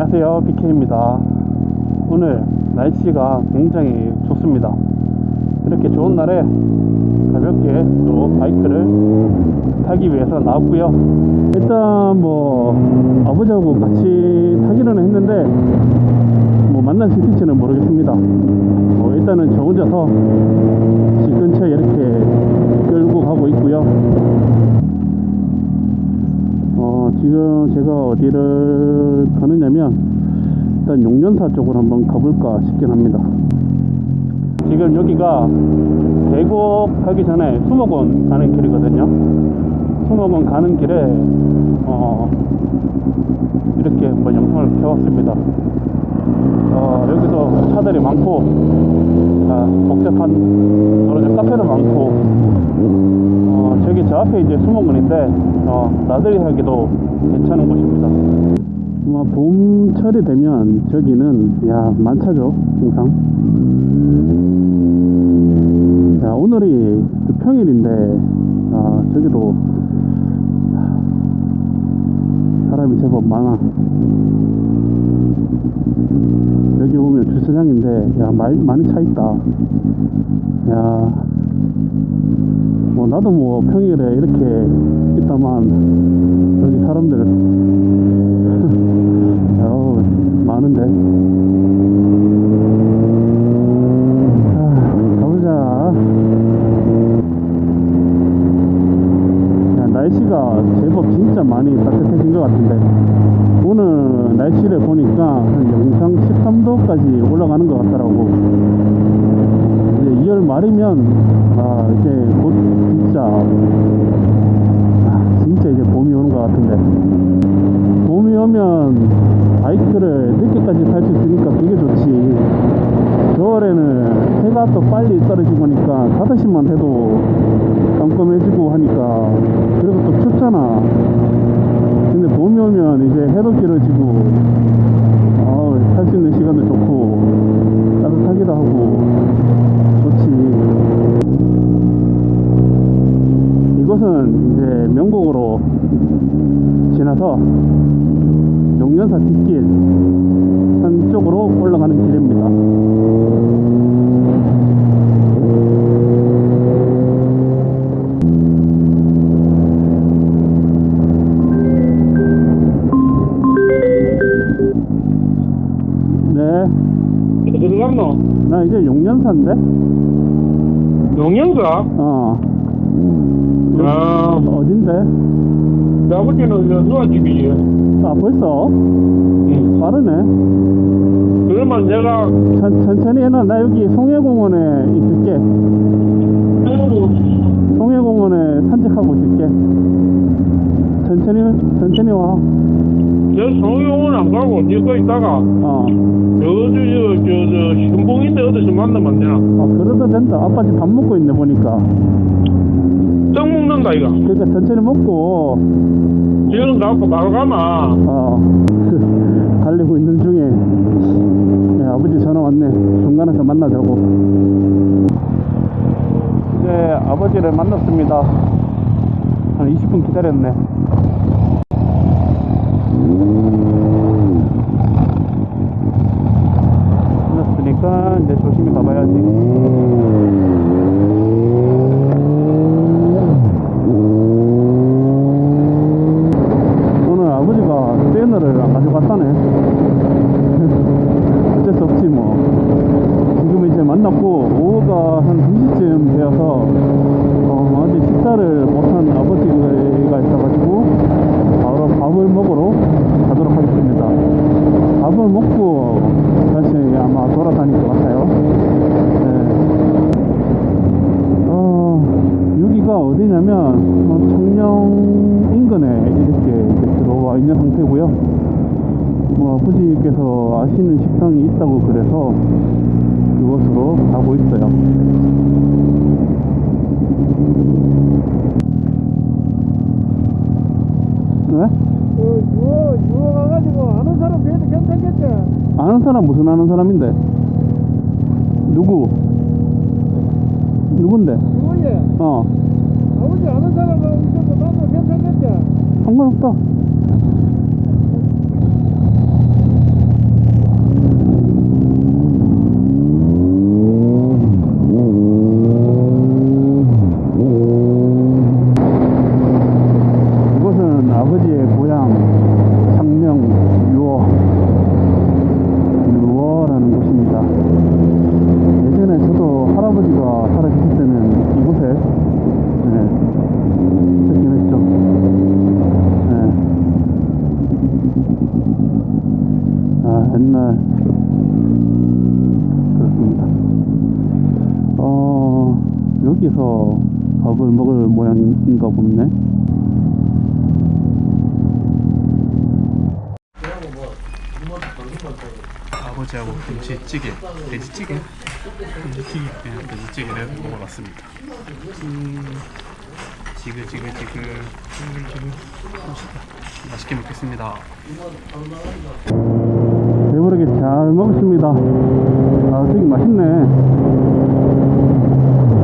안녕하세요. BK입니다. 오늘 날씨가 굉장히 좋습니다. 이렇게 좋은 날에 가볍게 또 바이크를 타기 위해서 나왔고요. 일단 뭐 아버지하고 같이 타기로는 했는데 뭐 만날 수 있을지는 모르겠습니다. 뭐 일단은 저 혼자서 집 근처에 이렇게 끌고 가고 있고요. 어, 지금 제가 어디를 가느냐면 일단 용련사 쪽으로 한번 가볼까 싶긴 합니다. 지금 여기가 계곡 가기 전에 수목원 가는 길이거든요. 수목원 가는 길에 어, 이렇게 한번 영상을 켜봤습니다. 어, 여기도 차들이 많고 아, 복잡한 도로적 카페도 많고 어, 저기 저 앞에 이제 수목원인데 어, 나들이 하기도 괜찮은 곳입니다. 아마 봄철이 되면 저기는 야 만차죠 항상. 야 오늘이 그 평일인데 아 저기도 사람이 제법 많아. 여기 보면 주차장인데 야 많이, 많이 차 있다. 야 뭐 나도 뭐 평일에 이렇게 있다만 여기 사람들 날씨가 제법 진짜 많이 따뜻해진 것 같은데 오늘 날씨를 보니까 한 영상 13도까지 올라가는 것 같더라고. 이제 2월 말이면 아 이제 곧 진짜 아, 진짜 이제 봄이 오는 것 같은데. 봄이 오면 바이크를 늦게까지 탈 수 있으니까 그게 좋지. 겨울에는 해가 또 빨리 떨어지고 하니까 5시만 해도 깜깜해지고 하니까 그리고 또 춥잖아 근데 봄이 오면 이제 해도 길어지고 탈수 있는 시간도 좋고 따뜻하기도 하고 좋지 이곳은 이제 명곡으로 지나서 용련사 뒷길 한쪽으로 올라가는 길입니다. 아, 어딘데? 내 아버지는 저 누아 집이지. 아, 벌써? 응. 빠르네. 그러면 내가, 천, 천천히 해놔. 나 여기 송해공원에 있을게. 송해공원에 산책하고 있을게. 천천히, 천천히 와. 내 성형은 안 가고, 니거 있다가, 어. 저, 저, 저, 저, 저, 신봉인데 어디서 만나면 안 되나? 아, 그래도 된다. 아빠 집밥 먹고 있네, 보니까. 떡 먹는다, 이거. 그러니까 천천히 먹고, 지금 갖고 바로 가마. 어, 달리고 있는 중에, 네, 아버지 전화 왔네. 중간에서 만나자고. 이제 아버지를 만났습니다. 한 20분 기다렸네. 만났으니까 이제 조심히 가봐야지. 오늘 아버지가 배너를 안 가져갔다네. 어쩔 수 없지 뭐. 지금 이제 만났고 오후가 한 2시쯤 되어서 어, 아직 식사를 못한 아버지가 있어가지고 바로 밥을 먹으러 가도록 하겠습니다. 밥을 먹고 다시 아마 돌아다닐 것 같아요. 네. 어, 여기가 어디냐면 어, 청령 인근에 이렇게 이제 들어와 있는 상태고요. 뭐 아버지께서 아시는 식당이 있다고 그래서 그곳으로 가고 있어요. 왜? 그 유어 유어 가가지고 아는 사람 뵈도 괜찮겠지? 아는 사람 무슨 아는 사람인데? 누구? 누군데? 유어에 어 아버지 아는 사람하고 있어도 나도 괜찮겠지? 상관없다. 맨날 그렇습니다. 어, 여기서 밥을 먹을 모양인가 보네. 아버지하고 김치찌개, 돼지찌개, 돼지찌개, 그냥 돼지찌개를 먹어봤습니다. 음, 지글지글지글, 지글지글, 맛있다. 맛있게 먹겠습니다. 잘 먹었습니다. 아, 되게 맛있네.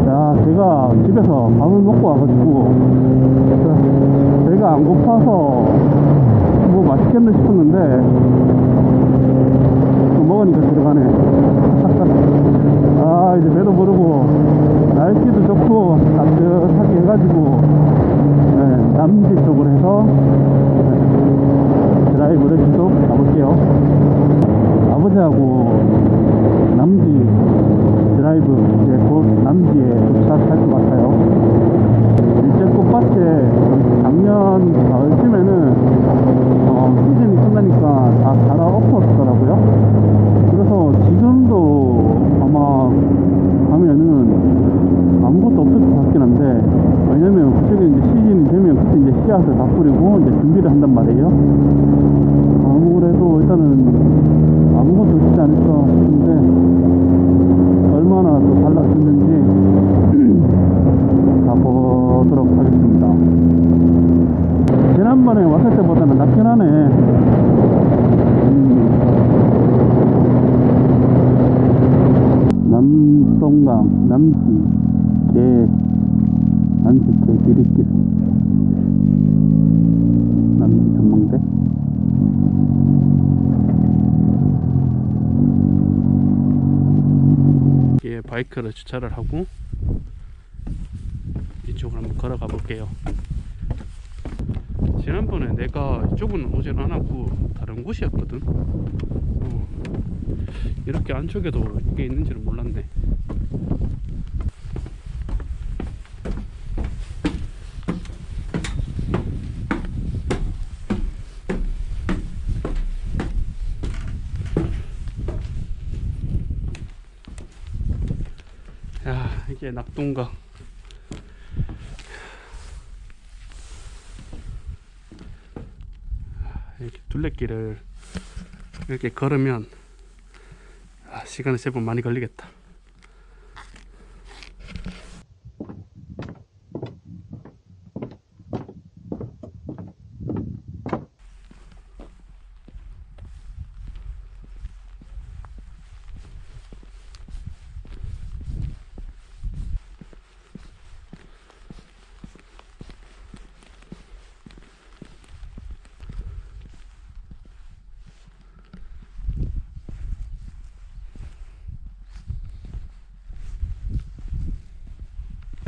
야, 제가 집에서 밥을 먹고 와가지고, 그, 배가 안 고파서 뭐 맛있겠네 싶었는데, 또 먹으니까 들어가네. 아, 이제 배도 부르고, 날씨도 좋고, 따뜻하게 해가지고, 네, 남지 쪽으로 해서, 네, 드라이브를 계속 가볼게요. 아버지하고 남지 드라이브, 이제 곧 남지에 도착할 것 같아요. 일제 꽃밭에 작년 가을쯤에는 어, 시즌이 끝나니까 다 갈아엎었더라고요. 그래서 지금도 아마 가면은 아무것도 없을 것 같긴 한데 왜냐면 그쪽에 이제 시즌이 되면 그때 이제 씨앗을 다 뿌리고 이제 준비를 한단 말이에요. 남동강, 남지, 개, 남지 개 기리길. 남지 전망대. 여기에 바이크를 주차를 하고 이쪽으로 한번 걸어가 볼게요. 지난번에 내가 이쪽은 오질 않았고 다른 곳이었거든. 어, 이렇게 안쪽에도 이게 있는지는 몰랐네. 야 이게 낙동강. 이렇게 둘레길을 이렇게 걸으면 아, 시간이 제법 많이 걸리겠다.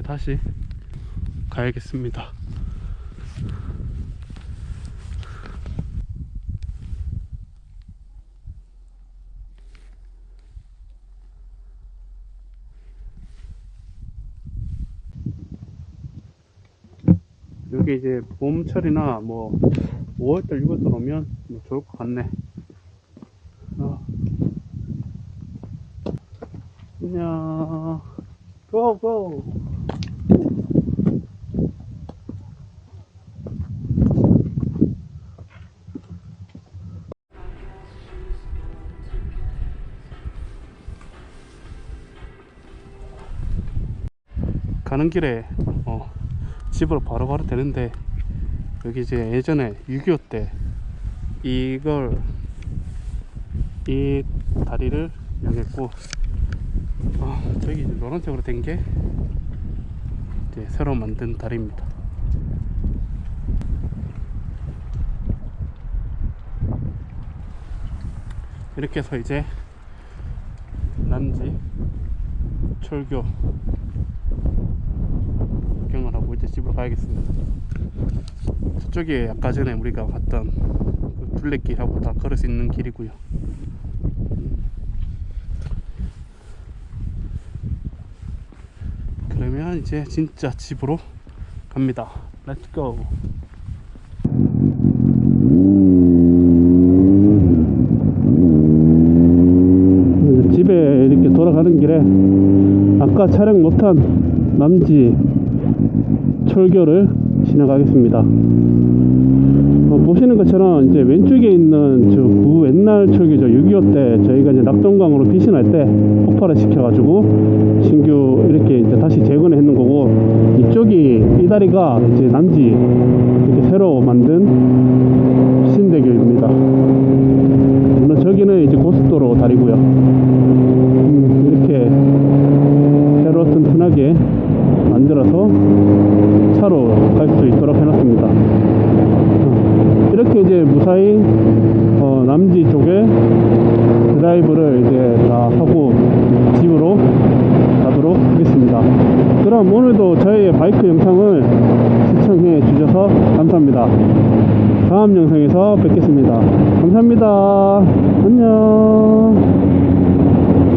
다시 가야겠습니다. 여기 이제 봄철이나 뭐 5월달, 6월달 오면 뭐 좋을 것 같네. 어. 안녕. 고, 고! 가는 길에 어, 집으로 바로바로 되는데 여기 이제 예전에 6.25 때 이걸 이 다리를 이용했고 어, 저기 노란색으로 된게 이제 새로 만든 다리입니다. 이렇게 해서 이제 남지 철교 집으로 가야겠습니다. 저쪽이 아까 전에 우리가 갔던 그 둘레길하고 다 걸을 수 있는 길이고요. 그러면 이제 진짜 집으로 갑니다. 렛츠고 집에 이렇게 돌아가는 길에 아까 촬영 못한 남지 철교를 지나가겠습니다. 어, 보시는 것처럼 이제 왼쪽에 있는 저 구 옛날 철교죠. 6.25 때 저희가 이제 낙동강으로 피신할 때 폭발을 시켜가지고 신규 이렇게 이제 다시 재건을 했는 거고 이쪽이 이 다리가 이제 남지 이렇게 새로 만든 신대교입니다. 물론 저기는 이제 고속도로 다리고요. 음, 이렇게 새로 튼튼하게 만들어서 차로 갈 수 있도록 해놨습니다. 어, 이렇게 이제 무사히 어, 남지 쪽에 드라이브를 이제 다 하고 집으로 가도록 하겠습니다. 그럼 오늘도 저희의 바이크 영상을 시청해 주셔서 감사합니다. 다음 영상에서 뵙겠습니다. 감사합니다. 안녕.